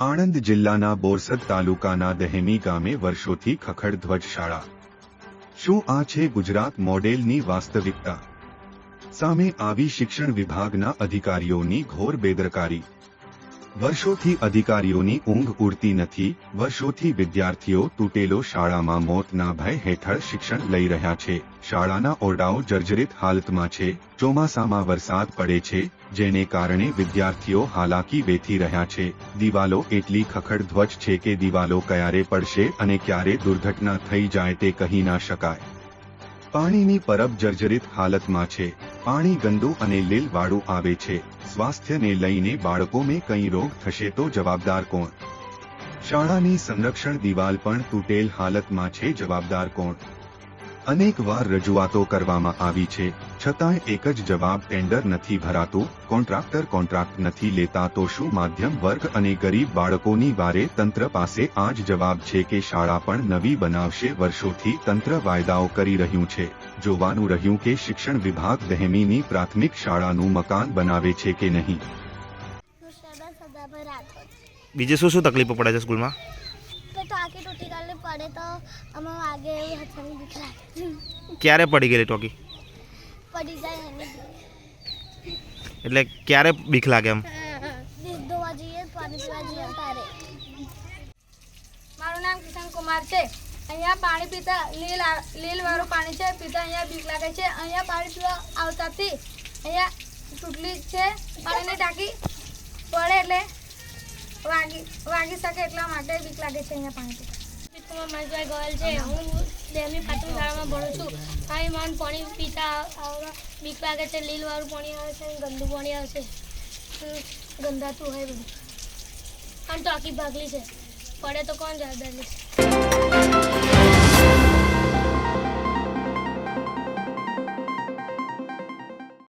આણંદ જિલ્લાના બોરસદ તાલુકાના દહેમી ગામે વર્ષોથી ખખડધ્વજ શાળા શું આ છે ગુજરાત મોડેલની વાસ્તવિકતા? સામે આવી શિક્ષણ વિભાગના અધિકારીઓની ઘોર બેદરકારી. વર્ષોથી અધિકારીઓની ઊંઘ ઉડતી નથી, વર્ષોથી વિદ્યાર્થીઓ તૂટેલો શાળામાં મોતના ભય હેઠળ શિક્ષણ લઈ રહ્યા છે. શાળાના ઓરડાઓ જર્જરિત હાલતમાં છે, ચોમાસામાં વરસાદ પડે છે, જેને કારણે વિદ્યાર્થીઓ હાલાકી વેઠી રહ્યા છે. દિવાલો એટલી ખખડધ્વજ છે કે દિવાલો ક્યારે પડશે અને ક્યારે દુર્ઘટના થઈ જાય તે કહી ના શકાય. પાણીની પરબ જર્જરિત હાલતમાં છે. પાણી ગંદુ અને લીલવાળું આવે છે. સ્વાસ્થ્યને લઈને બાળકોને કંઈ રોગ થશે તો જવાબદાર કોણ? શાળાની સંરક્ષણ દિવાલ પણ તૂટેલ હાલતમાં છે જવાબદાર કોણ? અનેક વાર રજૂઆતો કરવામાં આવી છે. છતાંય એક જ જવાબ ટેન્ડર નથી ભરાતું કોન્ટ્રાક્ટર કોન્ટ્રાક્ટ નથી લેતા તો શું માધ્યમ વર્ગ અને ગરીબ બાળકોની વારે તંત્ર પાસે આ જ જવાબ છે કે શાળા પણ નવી બનાવશે વર્ષોથી તંત્ર વાયદાઓ કરી રહ્યું છે. જોવાનું રહ્યું કે શિક્ષણ વિભાગ દહેમીની પ્રાથમિક શાળાનું મકાન બનાવે છે કે નહીં. બીજે શું શું તકલીફો પડે છે સ્કૂલમાં? પડે તો અમે વાગે એવું હથાની બીક લાગે ક્યારે પડી ગયેલી ટોકી? પડી જાય એની. એટલે ક્યારે બીક લાગે એમ? દીધ ધોવા જઈએ પાણી પીવા જઈએ તારે. મારું નામ કિશન કુમાર છે. અહીંયા પાણી પીતા લીલ લીલવાળું લીલ વાળું પાણી છે પીતા અહીંયા બીક લાગે છે. અહીંયા પાણી પીવા આવતાથી અહીંયા તૂટલી છે. પાણીની ટાંકી પડે એટલે વાગી વાગી શકે એટલા માટે બીક લાગે છે અહીંયા પાણી પીતા. કુમાર મહેશભાઈ ગોયલ છે. હું ડેમી પ્રાથમિક શાળામાં ભણું છું. અહીં મન પાણી પીતા આવવા બીક લાગે છે. લીલવાળું પાણી આવે છે ગંદુ પાણી આવે છે. ગંધાતું હોય બધું. અને આખી ભાગલી છે. પડે તો કોણ જવાબદારી લેશે